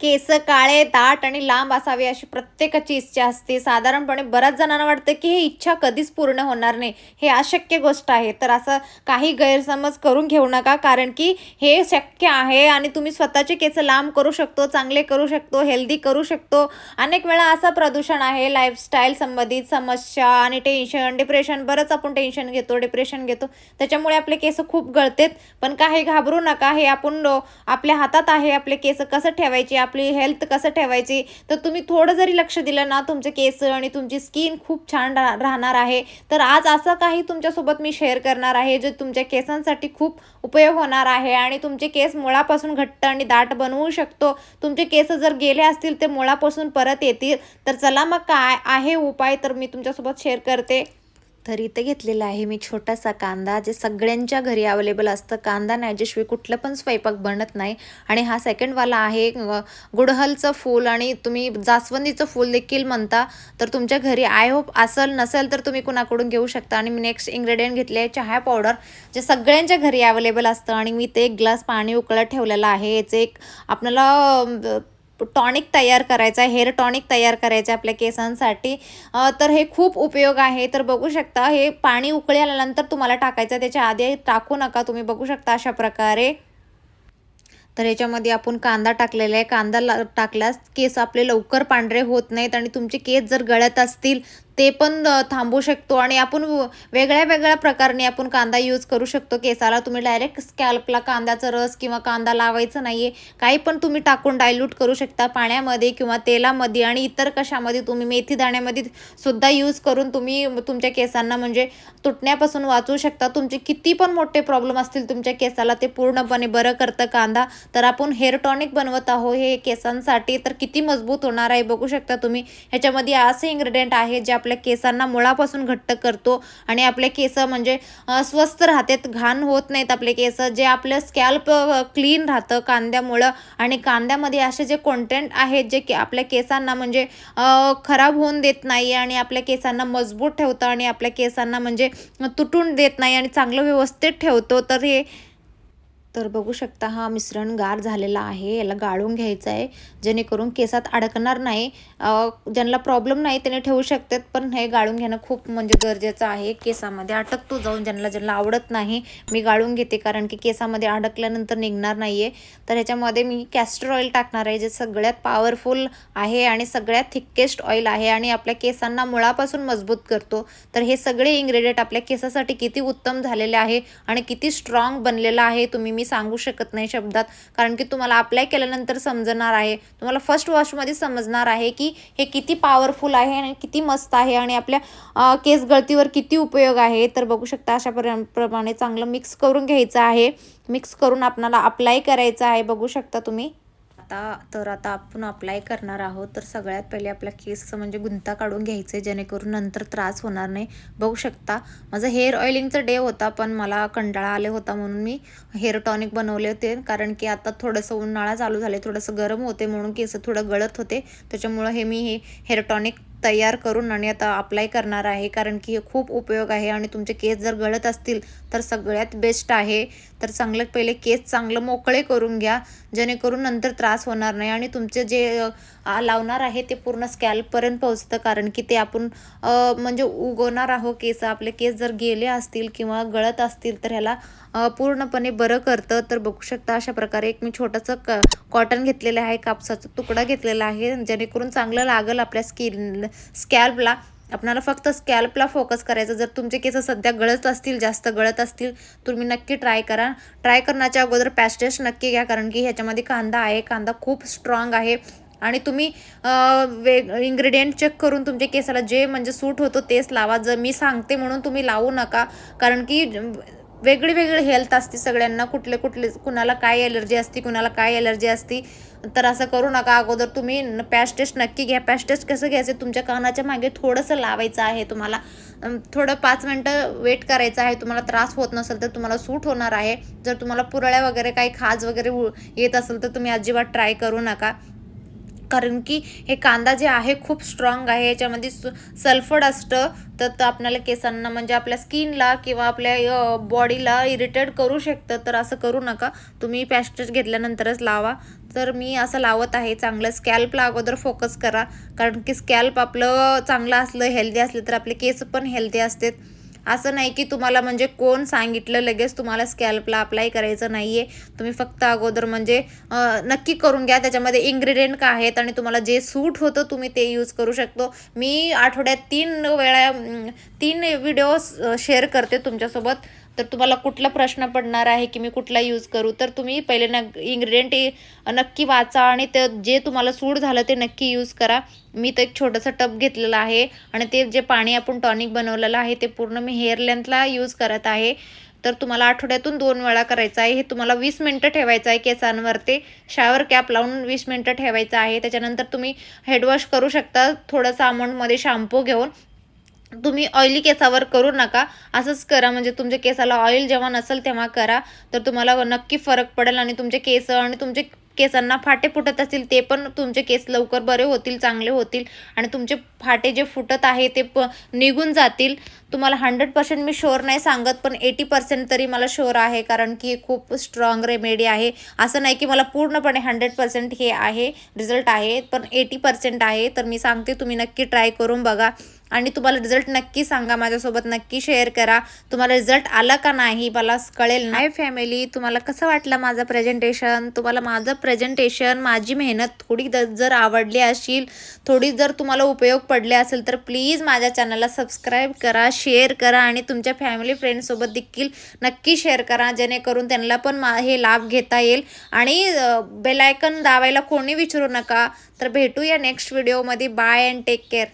केस काळे दाट आणि लांब असावे अशी प्रत्येकाची इच्छा असते. साधारणपणे बऱ्याच जणांना वाटतं की ही इच्छा कधीच पूर्ण होणार नाही. हे अशक्य गोष्ट आहे. तर असं काही गैरसमज करून घेऊ नका कारण की हे शक्य आहे आणि तुम्ही स्वतःचे केस लांब करू शकतो चांगले करू शकतो हेल्दी करू शकतो. अनेक वेळा असं प्रदूषण आहे. लाईफस्टाईल संबंधित समस्या आणि टेन्शन डिप्रेशन बरंच आपण टेन्शन घेतो डिप्रेशन घेतो. त्याच्यामुळे आपले केस खूप गळतेत. पण काही घाबरू नका. हे आपण आपल्या हातात आहे. आपले केस कसं ठेवायचे? आपली हेल्थ कसं ठेवायची? तर तुम्ही थोडं जरी लक्ष दिलं ना तुमचे केस आणि तुमची स्किन खूप छान रा राहणार आहे. तर आज असं काही तुमच्यासोबत मी शेअर करणार आहे जे तुमच्या केसांसाठी खूप उपयोग होणार आहे आणि तुमचे केस मुळापासून घट्ट आणि दाट बनवू शकतो. तुमचे केस जर गेले असतील ते मुळापासून परत येतील. तर चला मग काय आहे उपाय तर मी तुमच्यासोबत शेअर करते. तर इथे घेतलेला आहे मी छोटासा कांदा जे सगळ्यांच्या घरी अवेलेबल असतं. कांदा नाही कुठलं पण स्वयंपाक बनत नाही. आणि हा सेकंडवाला आहे गुडहलचं फूल आणि तुम्ही जास्वंदीचं फूल देखील म्हणता. तर तुमच्या घरी आय होप असेल नसेल तर तुम्ही कुणाकडून घेऊ शकता. आणि मी नेक्स्ट इन्ग्रेडियंट घेतले आहे चहा पावडर जे सगळ्यांच्या घरी अवेलेबल असतं. आणि मी ते एक ग्लास पाणी उकळत ठेवलेलं आहे. याचे एक आपल्याला टॉनिक तयार करायचा आहे हेअर टॉनिक तयार करायचं आहे आपल्या केसांसाठी. तर हे खूप उपयोग आहे. तर बघू शकता हे पाणी उकळी आल्यानंतर तुम्हाला टाकायचं आहे. त्याच्या आधी टाकू नका तुम्ही बघू शकता अशा प्रकारे. तर याच्यामध्ये आपण कांदा टाकलेला आहे. कांदा ला टाकल्यास केस आपले लवकर पांढरे होत नाहीत आणि तुमचे केस जर गळत असतील ते पण थांबू शकतो आणि आपण व- वेगळ्या वेगळ्या प्रकारने आपण कांदा यूज करू शकतो. केसाला तुम्ही डायरेक्ट स्कॅल्पला कांद्याचा रस किंवा कांदा लावायचं नाही आहे काही पण तुम्ही टाकून डायल्यूट करू शकता पाण्यामध्ये किंवा तेलामध्ये आणि इतर कशामध्ये तुम्ही मेथी दाण्यामध्ये सुद्धा यूज करून तुम्ही तुमच्या केसांना म्हणजे तुटण्यापासून वाचवू शकता. तुमचे किती पण मोठे प्रॉब्लेम असतील तुमच्या केसाला ते पूर्णपणे बरं करतं कांदा. तर आपण हेअर टॉनिक बनवत आहो हे केसांसाठी तर किती मजबूत होणार आहे बघू शकता तुम्ही. ह्याच्यामध्ये असे इन्ग्रेडियंट आहे जे आपल्या केसांना मुळापासून घट्ट करतो आणि आपले केस म्हणजे स्वस्त राहतात घाण होत नाहीत आपले केस. जे आपलं स्कॅल्प क्लीन राहतं कांद्यामुळं आणि कांद्यामध्ये असे जे कॉन्टेंट आहेत जे के आपल्या केसांना म्हणजे खराब होऊन देत नाही आणि आपल्या केसांना मजबूत ठेवतं आणि आपल्या केसांना म्हणजे तुटून देत नाही आणि चांगलं व्यवस्थित ठेवतो तर हे तर बघू शकता हा मिश्रण गार झालेला आहे. याला गाळून घ्यायचं आहे जेणेकरून केसात अडकणार नाही. ज्यांना प्रॉब्लेम नाही त्याने ठेवू शकतात. पण हे गाळून घेणं खूप म्हणजे गरजेचं आहे. केसामध्ये अटकतो जाऊन. ज्यांना ज्यांना आवडत नाही मी गाळून घेते. कारण की केसामध्ये अडकल्यानंतर निघणार नाही आहे तर ह्याच्यामध्ये मी कॅस्टर ऑइल टाकणार आहे जे सगळ्यात पॉवरफुल आहे आणि सगळ्यात थिक्केस्ट ऑइल आहे आणि आपल्या केसांना मुळापासून मजबूत करतो. तर हे सगळे इन्ग्रेडियंट आपल्या केसासाठी किती उत्तम झालेले आहे आणि किती स्ट्रॉंग बनलेलं आहे तुम्ही मी सांगू शकत नाही शब्दात. कारण की तुम्हाला अप्लाय केल्यानंतर समजणार आहे. तुम्हाला फर्स्ट वॉशमध्ये समजणार आहे की हे किती पॉवरफुल आहे आणि किती मस्त आहे आणि आपल्या केस गळतीवर किती उपयोग आहे. तर बघू शकता अशा प्र- प्रमाणे चांगलं मिक्स करून घ्यायचं आहे. मिक्स करून आपणाला अप्लाय करायचं आहे. बघू शकता तुम्ही. आता तर आता आपण अप्लाय करणार आहोत. तर सगळ्यात पहिले आपल्या केसचं म्हणजे गुंता काढून घ्यायचं आहे जेणेकरून नंतर त्रास होणार नाही. बघू शकता. माझं हेअर ऑइलिंगचा डे होता पण मला कंटाळा आले होता म्हणून मी हेअर टॉनिक बनवले होते. कारण की आता थोडंसं उन्हाळा चालू झाले थोडंसं गरम होते म्हणून केस थोडं गळत होते. त्याच्यामुळं हे मी हे हेअर टॉनिक तयार करून आणि आता अप्लाय करणार आहे कारण की हे खूप उपयोग आहे आणि तुमचे केस जर गळत असतील तर सगळ्यात बेस्ट आहे. तर चांगलं पहिले केस चांगलं मोकळे करून घ्या जेणेकरून नंतर त्रास होणार नाही आणि तुमचे जे लावणार आहे ते पूर्ण स्कॅल्पपर्यंत पोहोचतं कारण की ते आपण म्हणजे उगवणार आहो केस. आपले केस जर गेले असतील किंवा गळत असतील तर ह्याला पूर्णपणे बरं करतं. तर बघू शकता अशा प्रकारे एक मी छोटंसं क कॉटन घेतलेलं आहे कापसाचा तुकडा घेतलेला आहे. जेणेकरून चांगलं लागेल आपल्या स्किन स्कॅल्पला. आपणाला फक्त स्कॅल्पला फोकस करायचं. जर तुमचे केस सध्या गळत असतील जास्त गळत असतील तुम्ही नक्की ट्राय करा. ट्राय करण्याच्या अगोदर पॅस्टेस नक्की घ्या कारण की ह्याच्यामध्ये कांदा आहे. कांदा खूप स्ट्रॉंग आहे. आणि तुम्ही वेग इन्ग्रेडियंट चेक करून तुमच्या केसाला जे म्हणजे सूट होतो तेच लावा. जर मी सांगते म्हणून तुम्ही लावू नका. कारण की वेगळी वेगळी हेल्थ असते सगळ्यांना. कुठले कुठले कुणाला काय एलर्जी असते कुणाला काय एलर्जी असते तर असं करू नका. अगोदर तुम्ही पॅश टेस्ट नक्की घ्या. पॅश टेस्ट कसं घ्यायचं? तुमच्या कानाच्या मागे थोडंसं लावायचं आहे तुम्हाला. थोडं पाच मिनटं वेट करायचं आहे. तुम्हाला त्रास होत नसेल तर तुम्हाला सूट होणार आहे. जर तुम्हाला पुरळ्या वगैरे काही खाज वगैरे उ- येत असेल तर तुम्ही अजिबात ट्राय करू नका. कारण की हे कांदा जे आहे खूप स्ट्रॉंग आहे. याच्यामध्ये सु सल्फड असतं. तर तर आपल्याला केसांना म्हणजे आपल्या स्किनला किंवा आपल्या बॉडीला इरिटेट करू शकतं. तर असं करू नका. तुम्ही पॅस्टेज घेतल्यानंतरच लावा. तर मी असं लावत आहे. चांगलं स्कॅल्पला अगोदर फोकस करा. कारण की स्कॅल्प आपलं चांगलं असलं हेल्दी असलं तर आपले केस पण हेल्दी असतात. असं नाही की तुम्हाला म्हणजे कोण सांगितलं लगेच तुम्हाला स्कॅल्पला अप्लाय करायचं नाही आहे तुम्ही फक्त अगोदर म्हणजे नक्की करून घ्या. त्याच्यामध्ये इन्ग्रेडियंट काय आहेत आणि तुम्हाला जे सूट होतं तुम्ही ते यूज करू शकतो. मी आठवड्यात तीन वेळा तीन व्हिडिओ शेअर करते तुमच्यासोबत. तर तुम्हाला कुठला प्रश्न पडणार आहे की मी कुठला यूज करू तर तुम्ही पहिले न इन्ग्रेडियंट नक्की वाचा आणि ते जे तुम्हाला सूट झालं ते नक्की यूज करा. मी तर एक छोटंसं टब घेतलेलं आहे आणि ते जे पाणी आपण टॉनिक बनवलेलं आहे ते पूर्ण मी हेअर लेंथला यूज करत आहे. तर तुम्हाला आठवड्यातून दोन वेळा करायचं आहे. हे तुम्हाला वीस मिनटं ठेवायचं आहे केसांवर ते शावर कॅप लावून वीस मिनटं ठेवायचं आहे. त्याच्यानंतर तुम्ही हेडवॉश करू शकता. थोडंसं अमाऊंटमध्ये शॅम्पू घेऊन. तुम्ही ऑइली केसावर करू नका. असंच करा म्हणजे तुमच्या केसाला ऑइल जेव्हा नसेल तेव्हा करा. तर तुम्हाला नक्की फरक पडेल आणि तुमचे केस आणि तुमचे केसांना फाटे फुटत असतील ते पण तुमचे केस लवकर बरे होतील चांगले होतील. आणि तुमचे फाटे जे फुटत आहे ते प निघून जातील. तुम्हाला हंड्रेड पर्सेंट मी शुअर नाही सांगत पण एटी पर्सेंट तरी मला शुअर आहे कारण की हे खूप स्ट्रॉंग रेमेडी आहे. असं नाही की मला पूर्णपणे हंड्रेड पर्सेंट हे आहे रिझल्ट आहे पण एटी पर्सेंट आहे. तर मी सांगते तुम्ही नक्की ट्राय करून बघा. आणि तुम्हाला रिझल्ट नक्की सांगा माझ्यासोबत नक्की शेअर करा. तुम्हाला रिझल्ट आला का नाही मला कळेल नाही फॅमिली तुम्हाला कसं वाटलं माझं प्रेझेंटेशन तुम्हाला माझं प्रेझेंटेशन माझी मेहनत थोडी जर आवडली असेल थोडी जर तुम्हाला उपयोग पडले असेल तर प्लीज माझ्या चॅनलला सबस्क्राईब करा शेअर करा आणि तुमच्या फॅमिली फ्रेंडसोबत देखील नक्की शेअर करा जेणेकरून त्यांना पण मा हे लाभ घेता येईल. आणि बेलायकन दाबायला कोणी विचारू नका. तर भेटूया नेक्स्ट व्हिडिओमध्ये बाय अँड टेक केअर